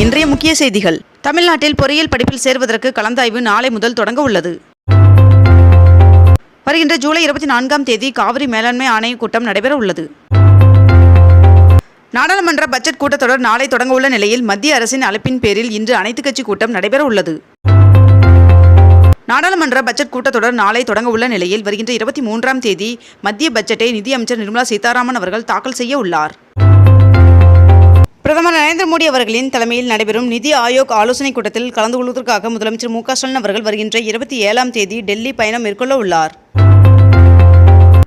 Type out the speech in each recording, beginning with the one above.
இன்றைய முக்கிய செய்திகள். தமிழ்நாட்டில் பொறியியல் படிப்பில் சேர்வதற்கு கலந்தாய்வு நாளை முதல் தொடங்க உள்ளது. வருகின்ற ஜூலை இருபத்தி நான்காம் தேதி காவிரி மேலாண்மை ஆணைய கூட்டம் நடைபெற உள்ளது. நாடாளுமன்ற பட்ஜெட் கூட்டத்தொடர் நாளை தொடங்க உள்ள நிலையில் மத்திய அரசின் அழைப்பின் பேரில் இன்று அனைத்துக் கட்சி கூட்டம் நடைபெற உள்ளது. நாடாளுமன்ற பட்ஜெட் கூட்டத்தொடர் நாளை தொடங்க உள்ள நிலையில் வருகின்ற இருபத்தி மூன்றாம் தேதி மத்திய பட்ஜெட்டை நிதியமைச்சர் நிர்மலா சீதாராமன் அவர்கள் தாக்கல் செய்ய உள்ளார். பிரதமர் நரேந்திர மோடி அவர்களின் தலைமையில் நடைபெறும் நிதி ஆயோக் ஆலோசனைக் கூட்டத்தில் கலந்து கொள்வதற்காக முதலமைச்சர் மு க ஸ்டாலின் அவர்கள் வருகின்ற இருபத்தி ஏழாம் தேதி டெல்லி பயணம் மேற்கொள்ள உள்ளார்.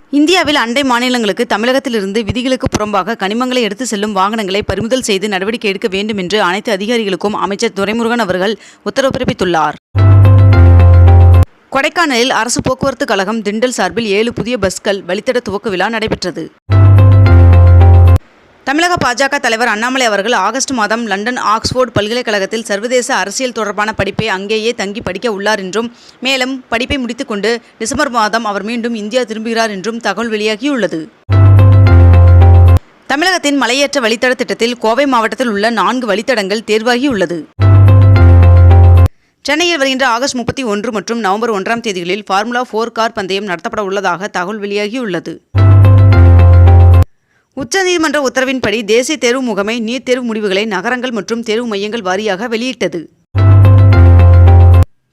இந்தியாவில் அண்டை மாநிலங்களுக்கு தமிழகத்திலிருந்து விதிகளுக்கு புறம்பாக கனிமங்களை எடுத்து செல்லும் வாகனங்களை பறிமுதல் செய்து நடவடிக்கை எடுக்க வேண்டும் என்று அனைத்து அதிகாரிகளுக்கும் அமைச்சர் துரைமுருகன் அவர்கள் உத்தரவு பிறப்பித்துள்ளார். கொடைக்கானலில் அரசு போக்குவரத்து கழகம் திண்டல் சார்பில் ஏழு புதிய பஸ்கள் வழித்தட துவக்க விழா நடைபெற்றது. தமிழக பாஜக தலைவர் அண்ணாமலை அவர்கள் ஆகஸ்ட் மாதம் லண்டன் ஆக்ஸ்போர்ட் பல்கலைக்கழகத்தில் சர்வதேச அரசியல் தொடர்பான படிப்பை அங்கேயே தங்கி படிக்க உள்ளார் என்றும் மேலும் படிப்பை முடித்துக்கொண்டு டிசம்பர் மாதம் அவர் மீண்டும் இந்தியா திரும்புகிறார் என்றும் தகவல் வெளியாகியுள்ளது. தமிழகத்தின் மலையேற்ற வழித்தட திட்டத்தில் கோவை மாவட்டத்தில் உள்ள நான்கு வழித்தடங்கள் தேர்வாகியுள்ளது. சென்னையில் வருகின்ற ஆகஸ்ட் முப்பத்தி ஒன்று மற்றும் நவம்பர் ஒன்றாம் தேதிகளில் ஃபார்முலா ஃபோர் கார் பந்தயம் நடத்தப்பட உள்ளதாக தகவல் வெளியாகியுள்ளது. உச்சநீதிமன்ற உத்தரவின்படி தேசிய தேர்வு முகமை நீட் தேர்வு முடிவுகளை நகரங்கள் மற்றும் தேர்வு மையங்கள் வாரியாக வெளியிட்டது.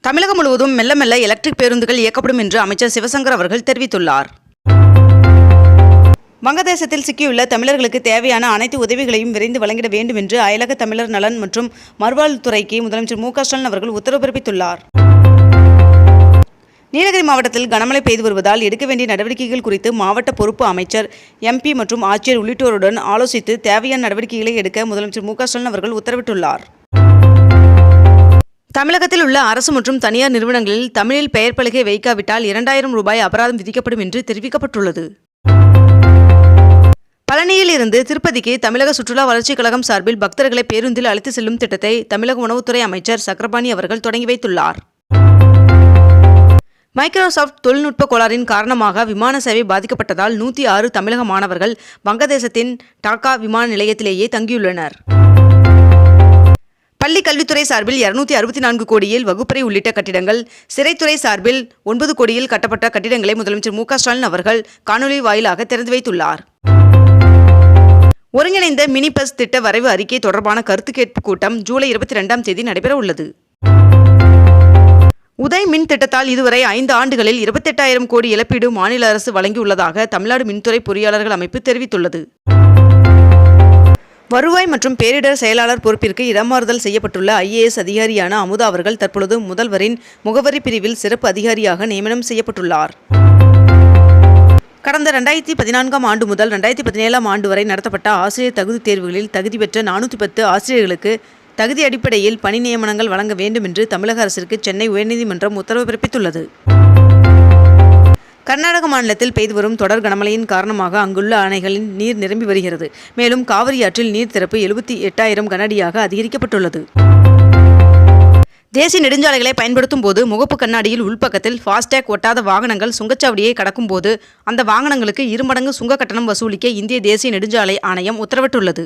தமிழகம் முழுவதும் மெல்ல மெல்ல எலக்ட்ரிக் பேருந்துகள் இயக்கப்படும் என்று அமைச்சர் சிவசங்கர் அவர்கள் தெரிவித்துள்ளார். வங்கதேசத்தில் சிக்கியுள்ள தமிழர்களுக்கு தேவையான அனைத்து உதவிகளையும் விரைந்து வழங்கிட வேண்டும் என்று அயலக தமிழர் நலன் மற்றும் மறுவாழ்வுத்துறைக்கு முதலமைச்சர் மு க ஸ்டாலின் அவர்கள் உத்தரவு பிறப்பித்துள்ளார். நீலகிரி மாவட்டத்தில் கனமழை பெய்து வருவதால் எடுக்க வேண்டிய நடவடிக்கைகள் குறித்து மாவட்ட பொறுப்பு அமைச்சர் எம்பி மற்றும் ஆட்சியர் உள்ளிட்டோருடன் ஆலோசித்து தேவையான நடவடிக்கைகளை எடுக்க முதலமைச்சர் மு ஸ்டாலின் அவர்கள் உத்தரவிட்டுள்ளார். தமிழகத்தில் உள்ள அரசு மற்றும் தனியார் நிறுவனங்களில் தமிழில் பெயர் பலகை வைக்காவிட்டால் இரண்டாயிரம் ரூபாய் அபராதம் விதிக்கப்படும் என்று தெரிவிக்கப்பட்டுள்ளது. பழனியில் இருந்து திருப்பதிக்கு தமிழக சுற்றுலா வளர்ச்சிக் கழகம் சார்பில் பக்தர்களை பேருந்தில் அழைத்து செல்லும் திட்டத்தை தமிழக உணவுத்துறை அமைச்சர் சக்கரபாணி அவர்கள் தொடங்கி வைத்துள்ளார். மைக்ரோசாஃப்ட் தொழில்நுட்ப கோளாறின் காரணமாக விமான சேவை பாதிக்கப்பட்டதால் நூற்றி ஆறு தமிழக மாணவர்கள் வங்கதேசத்தின் டாக்கா விமான நிலையத்திலேயே தங்கியுள்ளனர். பள்ளி கல்வித்துறை சார்பில் இருநூத்தி அறுபத்தி நான்கு கோடியில் வகுப்பறை உள்ளிட்ட கட்டிடங்கள் சிறைத்துறை சார்பில் ஒன்பது கோடியில் கட்டப்பட்ட கட்டிடங்களை முதலமைச்சர் மு ஸ்டாலின் அவர்கள் காணொலி வாயிலாக திறந்து வைத்துள்ளார். ஒருங்கிணைந்த மினி பஸ் திட்ட வரைவு அறிக்கை தொடர்பான கருத்து கேட்பு கூட்டம் ஜூலை இருபத்தி ரெண்டாம் தேதி நடைபெற உள்ளது உதய் மின் திட்டத்தால் இதுவரை ஐந்து ஆண்டுகளில் இருபத்தெட்டாயிரம் கோடி இழப்பீடு மாநில அரசு வழங்கியுள்ளதாக தமிழ்நாடு மின்துறை பொறியாளர்கள் அமைப்பு தெரிவித்துள்ளது. வருவாய் மற்றும் பேரிடர் செயலாளர் பொறுப்பிற்கு இடமாறுதல் செய்யப்பட்டுள்ள ஐஏஎஸ் அதிகாரியான அமுதா அவர்கள் தற்பொழுது முதல்வரின் முகவரி பிரிவில் சிறப்பு அதிகாரியாக நியமனம் செய்யப்பட்டுள்ளார். கடந்த ரெண்டாயிரத்தி பதினான்காம் ஆண்டு முதல் ரெண்டாயிரத்தி பதினேழாம் ஆண்டு வரை நடத்தப்பட்ட ஆசிரியர் தகுதி தேர்வுகளில் தகுதி பெற்ற நானூற்றி பத்து ஆசிரியர்களுக்கு தகுதி அடிப்படையில் பணி நியமனங்கள் வழங்க வேண்டும் என்று தமிழக அரசிற்கு சென்னை உயர்நீதிமன்றம் உத்தரவு பிறப்பித்துள்ளது. கர்நாடக மாநிலத்தில் பெய்து வரும் தொடர் கனமழையின் காரணமாக அங்குள்ள அணைகளின் நீர் நிரம்பி வருகிறது. மேலும் காவிரி ஆற்றில் நீர் திறப்பு எழுபத்தி எட்டாயிரம் கனஅடியாக அதிகரிக்கப்பட்டுள்ளது. தேசிய நெடுஞ்சாலைகளை பயன்படுத்தும் போது முகப்பு கண்ணாடியில் உள்பக்கத்தில் ஃபாஸ்டேக் ஒட்டாத வாகனங்கள் சுங்கச்சாவடியை கடக்கும் போது அந்த வாகனங்களுக்கு இருமடங்கு சுங்க கட்டணம் வசூலிக்க இந்திய தேசிய நெடுஞ்சாலை ஆணையம் உத்தரவிட்டுள்ளது.